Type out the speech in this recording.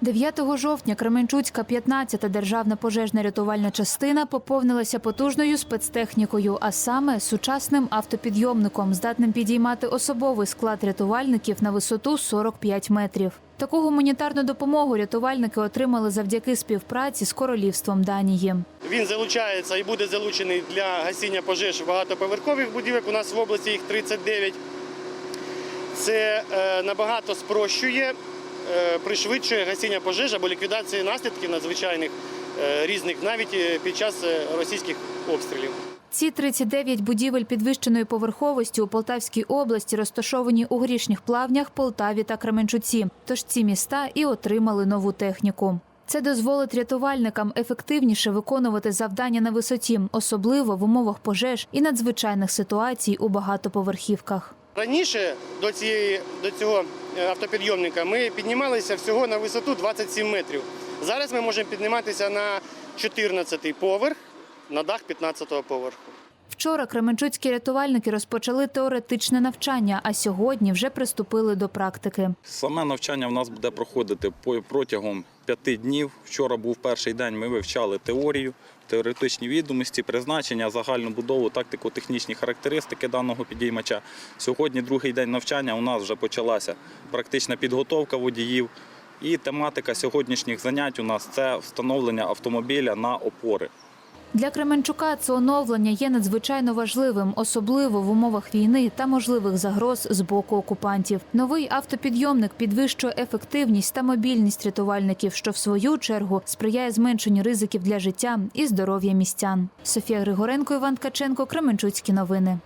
9 жовтня Кременчуцька 15-та державна пожежна рятувальна частина поповнилася потужною спецтехнікою, а саме сучасним автопідйомником, здатним підіймати особовий склад рятувальників на висоту 45 метрів. Таку гуманітарну допомогу рятувальники отримали завдяки співпраці з королівством Данії. Він залучається і буде залучений для гасіння пожеж багатоповерхових будівель. У нас в області їх 39. Це е, набагато спрощує, пришвидшує гасіння пожеж або ліквідації наслідків надзвичайних е, різних навіть е, під час е, російських обстрілів. Ці 39 будівель підвищеної поверховості у Полтавській області розташовані у грішніх плавнях, Полтаві та Кременчуці. Тож ці міста і отримали нову техніку. Це дозволить рятувальникам ефективніше виконувати завдання на висоті, особливо в умовах пожеж і надзвичайних ситуацій у багатоповерхівках. Раніше до, цієї, до цього е, автопідйомника ми піднімалися всього на висоту 27 метрів. Зараз ми можемо підніматися на 14 поверх, на дах 15 поверху. Вчора кременчуцькі рятувальники розпочали теоретичне навчання, а сьогодні вже приступили до практики. Саме навчання в нас буде проходити протягом п'яти днів. Вчора був перший день. Ми вивчали теорію, теоретичні відомості, призначення, загальну будову, тактико-технічні характеристики даного підіймача. Сьогодні другий день навчання. У нас вже почалася практична підготовка водіїв. І тематика сьогоднішніх занять у нас це встановлення автомобіля на опори. Для Кременчука це оновлення є надзвичайно важливим, особливо в умовах війни та можливих загроз з боку окупантів. Новий автопідйомник підвищує ефективність та мобільність рятувальників, що в свою чергу сприяє зменшенню ризиків для життя і здоров'я містян. Софія Григоренко, Іван Ткаченко, Кременчуцькі новини.